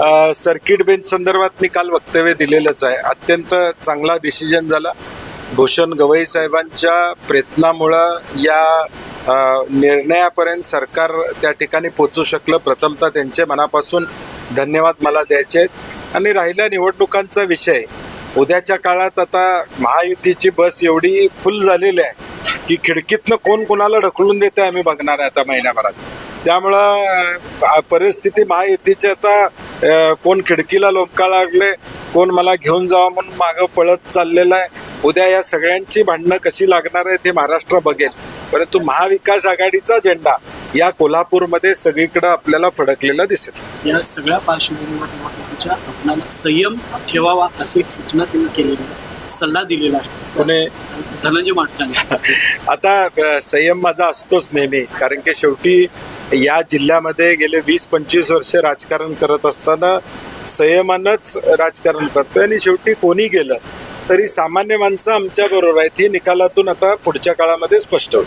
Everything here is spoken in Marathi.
सर्किट बेंच संदर्भात मी काल वक्तव्य दिलेलंच आहे. अत्यंत चांगला डिसिजन झाला. भूषण गवई साहेबांच्या प्रयत्नामुळं या निर्णयापर्यंत सरकार त्या ठिकाणी पोचू शकलं. प्रथमतः त्यांचे मनापासून धन्यवाद मला द्यायचे आहेत. आणि राहिल्या निवडणुकांचा विषय. उद्याच्या काळात आता महायुतीची बस एवढी फुल झालेली आहे की खिडकीतनं कोण कोणाला ढकलून देते आम्ही बघणार आहे आता महिन्याभरात त्यामुळं परिस्थिती महायुतीची आता कोण खिडकीला लोंबका लागले कोण मला घेऊन जावं म्हणून मागं पळत चाललेलं आहे. उद्या या सगळ्यांची भांडणं कशी लागणार आहेत हे महाराष्ट्र बघेल. परंतु महाविकास आघाडीचा झेंडा या कोल्हापूरमध्ये सगळीकडे आपल्याला फडकलेला दिसेल. या सगळ्या पार्श्वभूमीवर निवडणुकीच्या आपणाला संयम ठेवावा अशी सूचना त्यांनी केलेली आहे. सल्ला दिलेला आहे. पुणे धनंजय माटकांनी आता संयम माझा असतोच नेहमी कारण की शेवटी या जिल्ह्यामध्ये गेले वीस पंचवीस वर्ष राजकारण करत असताना संयमानंच राजकारण करतोय आणि शेवटी कोणी गेलं तरी सामान्य माणसं आमच्या बरोबर आहेत. ही निकालातून आता पुढच्या काळामध्ये स्पष्ट होईल.